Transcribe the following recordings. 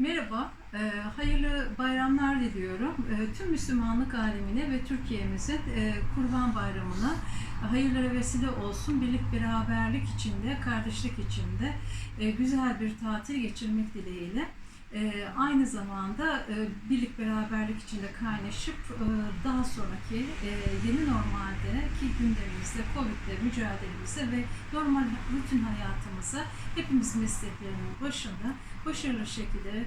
Merhaba, e, hayırlı bayramlar diliyorum. E, tüm Müslümanlık alemine ve Türkiye'mizin e, Kurban Bayramı'na hayırlara vesile olsun. Birlik beraberlik içinde, kardeşlik içinde e, güzel bir tatil geçirmek dileğiyle. E, aynı zamanda e, birlik beraberlik içinde kaynaşıp e, daha sonraki e, yeni normaldeki gündemimizde, Covid'le mücadelemizde ve normal rutin hayatımıza hepimiz mesleklerinin başında başarılı şekilde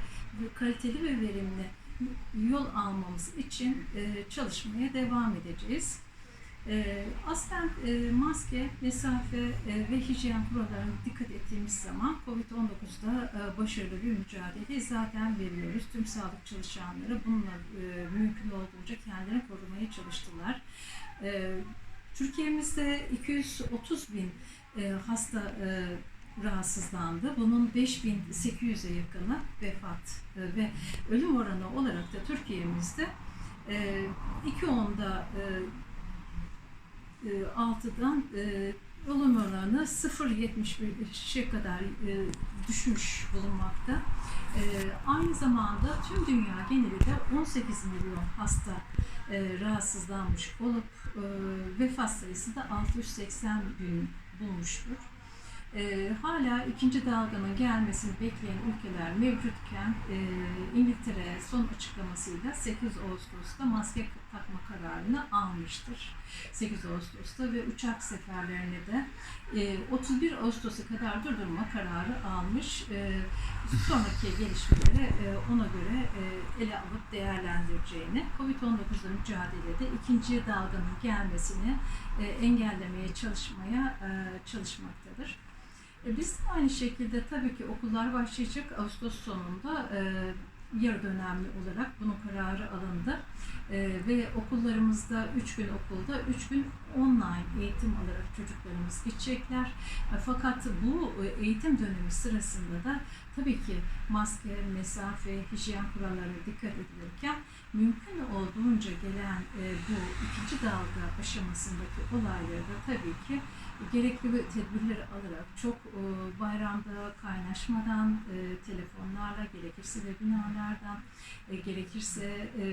kaliteli ve verimli yol almamız için e, çalışmaya devam edeceğiz. E, aslen e, maske, mesafe e, ve hijyen kurallarına dikkat ettiğimiz zaman COVID-19'da e, başarılı bir mücadele zaten veriyoruz. Tüm sağlık çalışanları bununla e, mümkün olduğunca kendilerini korumaya çalıştılar. E, Türkiye'mizde 230 bin e, hasta e, rahatsızlandı. Bunun 5800'e yakını vefat e, ve ölüm oranı olarak da Türkiye'mizde e, 2.10'da e, 6'dan e, ölüm oranı 0.75'e kadar e, düşmüş bulunmakta. E, aynı zamanda tüm dünya geneli de 18 milyon hasta e, rahatsızlanmış olup e, vefat sayısı da 680 bin bulmuştur. E, hala ikinci dalganın gelmesini bekleyen ülkeler mevcutken e, İngiltere son açıklamasıyla 8 Ağustos'ta maske takma kararını almıştır. 8 Ağustos'ta ve uçak seferlerini de e, 31 Ağustos'a kadar durdurma kararı almış. E, sonraki gelişmeleri e, ona göre e, ele alıp değerlendireceğini, Covid-19'la mücadelede ikinci dalganın gelmesini e, engellemeye çalışmaya e, çalışmaktadır. E, Biz aynı şekilde tabii ki okullar başlayacak Ağustos sonunda e, yarı dönemli olarak bunun kararı alındı. E, ve okullarımızda 3 gün okulda, 3 gün online eğitim alarak çocuklarımız gidecekler. E, fakat bu e, eğitim dönemi sırasında da tabii ki maske, mesafe, hijyen kurallarına dikkat edilirken mümkün olduğunca gelen e, bu ikinci dalga aşamasındaki olayları da tabii ki gerekli tedbirleri alarak çok e, bayramda kaynaşmadan, e, telefonlarla, gerekirse webinarlardan, e, gerekirse e,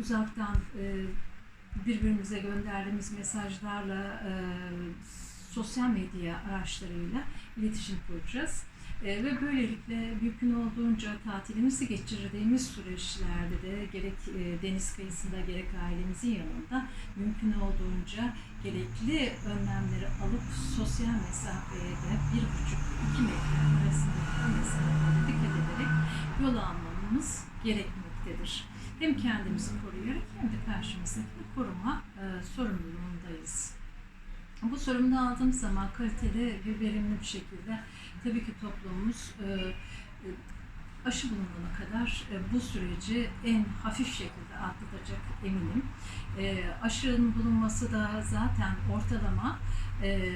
uzaktan e, birbirimize gönderdiğimiz mesajlarla, e, sosyal medya araçlarıyla iletişim kuracağız. E, ve böylelikle mümkün olduğunca tatilimizi geçirdiğimiz süreçlerde de gerek e, deniz kıyısında gerek ailemizin yanında mümkün olduğunca gerekli önlemleri alıp sosyal mesafeye de bir buçuk iki metre arasındaki mesafelere dikkat ederek yol almamız gerekmektedir. Hem kendimizi koruyarak hem de karşımızdaki koruma e, sorumluluğundayız. Bu sorumluluğu aldığımız zaman kaliteli ve verimli bir şekilde tabii ki toplumumuz e, e, aşı bulunana kadar e, bu süreci en hafif şekilde atlatacak eminim. E, aşının bulunması da zaten ortalama e,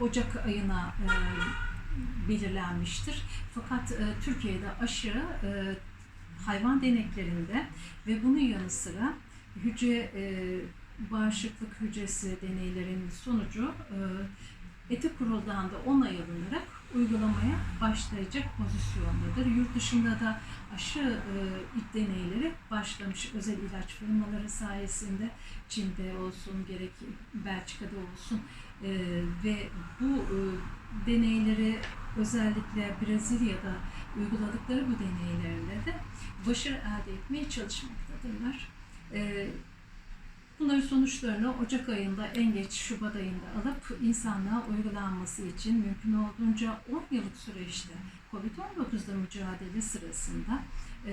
Ocak ayına e, belirlenmiştir. Fakat e, Türkiye'de aşı e, hayvan deneklerinde ve bunun yanı sıra hücre e, bağışıklık hücresi deneylerinin sonucu e, etik kuruldan da onay alınarak uygulamaya başlayacak pozisyondadır. Yurt dışında da aşı e, deneyleri başlamış özel ilaç firmaları sayesinde Çin'de olsun gerek Belçika'da olsun e, ve bu e, deneyleri özellikle Brezilya'da uyguladıkları bu deneylerinde de başarı elde etmeye çalışmaktadırlar. E, Bunların sonuçlarını Ocak ayında en geç Şubat ayında alıp insanlığa uygulanması için mümkün olduğunca 10 yıllık süreçte COVID-19'da mücadele sırasında e,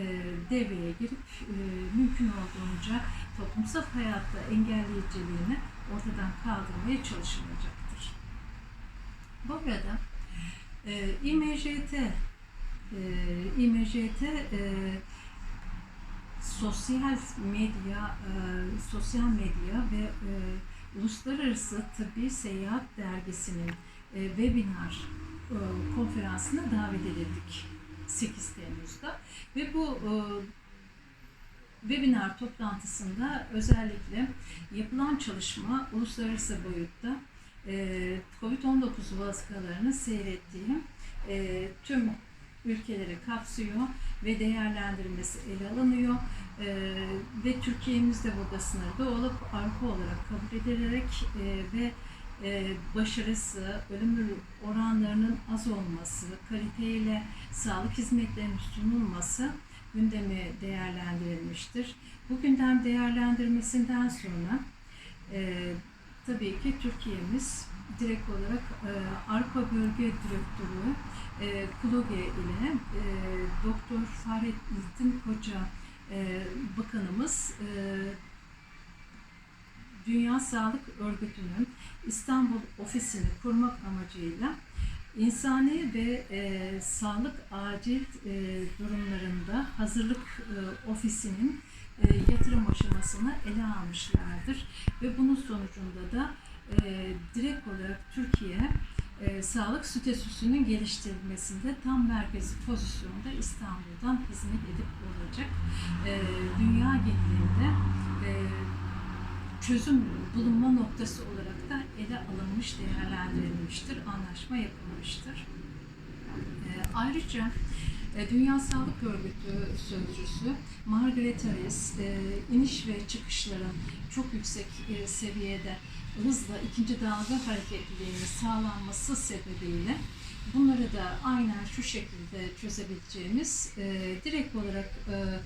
devreye girip e, mümkün olduğunca toplumsal hayatta engelleyiciliğini ortadan kaldırmaya çalışılacaktır. Bu arada e, İMJT e, İMJT e, sosyal medya, e, sosyal medya ve e, Uluslararası Tıbbi Seyahat Dergisi'nin e, webinar e, konferansına davet edildik 8 Temmuz'da. Ve bu e, webinar toplantısında özellikle yapılan çalışma uluslararası boyutta e, COVID-19 vakalarını seyrettiğim e, tüm ülkeleri kapsıyor ve değerlendirmesi ele alınıyor. E, ve Türkiye'miz de burada sınırda olup Avrupa olarak kabul edilerek e, ve e, başarısı, ölüm oranlarının az olması, kaliteyle sağlık hizmetlerinin sunulması gündemi değerlendirilmiştir. Bu gündem değerlendirmesinden sonra e, tabii ki Türkiye'miz direkt olarak e, Arpa Bölge Direktörü e, Kluge ile e, Doktor Fahrettin Koca e, Bakanımız e, Dünya Sağlık Örgütü'nün İstanbul ofisini kurmak amacıyla insani ve e, sağlık acil e, durumlarında hazırlık e, ofisinin e, yatırım aşamasını ele almışlardır. Ve bunun sonucunda da e, direkt olarak Türkiye e, sağlık statüsünün geliştirilmesinde tam merkezi pozisyonda İstanbul'dan hizmet edip olacak. E, dünya genelinde e, çözüm bulunma noktası olarak da ele alınmış, değerlendirilmiştir, anlaşma yapılmıştır. E, ayrıca Dünya Sağlık Örgütü sözcüsü Margaret Harris, e, iniş ve çıkışların çok yüksek e, seviyede hızla ikinci dalga hareketliliğinin sağlanması sebebiyle bunları da aynen şu şekilde çözebileceğimiz e, direkt olarak e,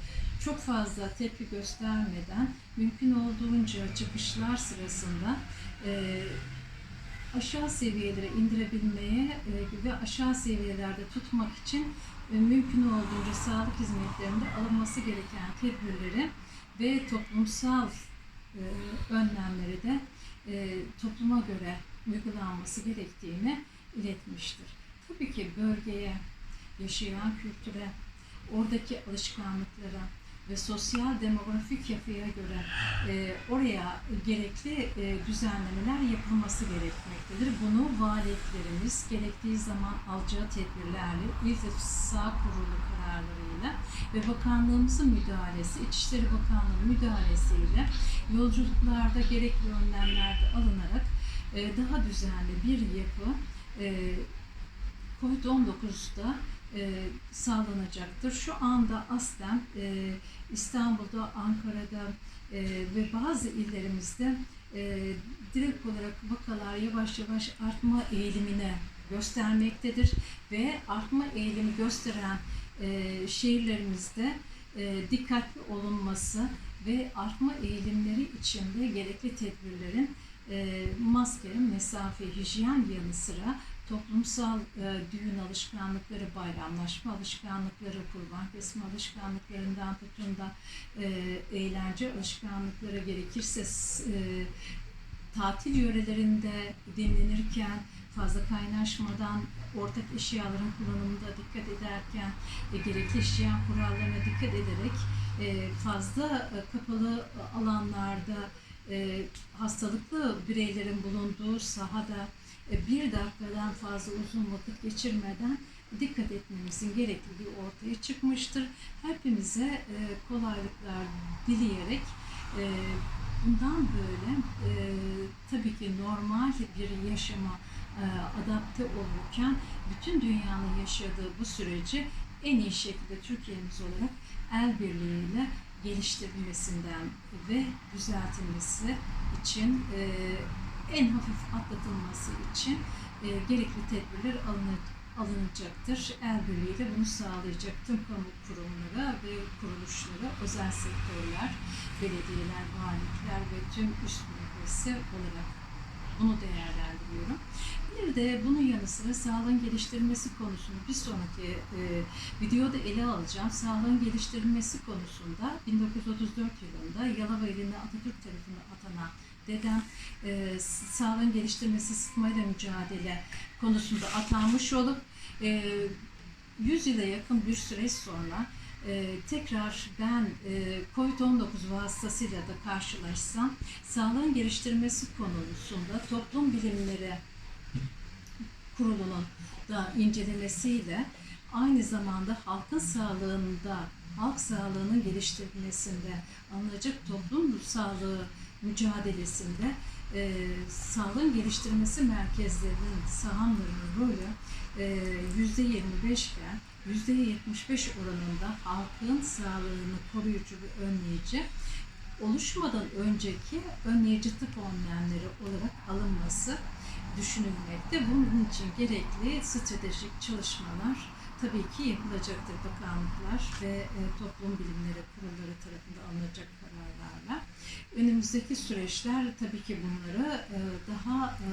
çok fazla tepki göstermeden mümkün olduğunca çıkışlar sırasında e, aşağı seviyelere indirebilmeye e, ve aşağı seviyelerde tutmak için e, mümkün olduğunca sağlık hizmetlerinde alınması gereken tedbirleri ve toplumsal e, önlemleri de e, topluma göre uygulanması gerektiğini iletmiştir. Tabii ki bölgeye, yaşayan kültüre, oradaki alışkanlıklara ve sosyal demografik yapıya göre e, oraya gerekli e, düzenlemeler yapılması gerekmektedir. Bunu valiliklerimiz gerektiği zaman alacağı tedbirlerle, İrtifsa Kurulu kararlarıyla ve bakanlığımızın müdahalesi, İçişleri Bakanlığı müdahalesiyle yolculuklarda gerekli önlemler de alınarak e, daha düzenli bir yapı e, COVID-19'da e, sağlanacaktır. Şu anda aslen e, İstanbul'da, Ankara'da e, ve bazı illerimizde e, direkt olarak vakalar yavaş yavaş artma eğilimine göstermektedir ve artma eğilimi gösteren e, şehirlerimizde e, dikkatli olunması ve artma eğilimleri içinde gerekli tedbirlerin e, maske, mesafe, hijyen yanı sıra toplumsal e, düğün alışkanlıkları, bayramlaşma alışkanlıkları, kurban kesme alışkanlıklarından tutun da e, eğlence alışkanlıkları gerekirse e, tatil yörelerinde dinlenirken fazla kaynaşmadan ortak eşyaların kullanımında dikkat ederken e, gerekli hijyen kurallarına dikkat ederek e, fazla e, kapalı alanlarda e, hastalıklı bireylerin bulunduğu sahada bir dakikadan fazla uzun vakit geçirmeden dikkat etmemizin gerekliliği ortaya çıkmıştır. Hepimize e, kolaylıklar dileyerek e, bundan böyle e, tabii ki normal bir yaşama e, adapte olurken bütün dünyanın yaşadığı bu süreci en iyi şekilde Türkiye'miz olarak el birliğiyle geliştirilmesinden ve düzeltilmesi için e, en hafif atlatılması için e, gerekli tedbirler alınır, alınacaktır. El birliğiyle bunu sağlayacak tüm kamu kurumları ve kuruluşları, özel sektörler, belediyeler, valilikler ve tüm üst müessese olarak bunu değerlendiriyorum. Bir de bunun yanı sıra sağlığın geliştirilmesi konusunu bir sonraki e, videoda ele alacağım. Sağlığın geliştirilmesi konusunda 1934 yılında Yalova iline Atatürk tarafından atanan dedem e, sağlığın geliştirmesi, sıkmayla mücadele konusunda atanmış olup e, 100 yıla yakın bir süre sonra e, tekrar ben e, COVID-19 vasıtasıyla da karşılaşsam sağlığın geliştirmesi konusunda toplum bilimleri kurulunun da incelemesiyle aynı zamanda halkın sağlığında, halk sağlığının geliştirilmesinde alınacak toplum sağlığı mücadelesinde e, sağlığın geliştirmesi merkezlerinin sahamlarının rolü e, yüzde 25 iken %75 oranında halkın sağlığını koruyucu ve önleyici oluşmadan önceki önleyici tıp önlemleri olarak alınması düşünülmekte. Bunun için gerekli stratejik çalışmalar tabii ki yapılacaktır bakanlıklar ve e, toplum bilimleri kurulları tarafından alınacak kararlarla. Önümüzdeki süreçler tabii ki bunları e, daha e,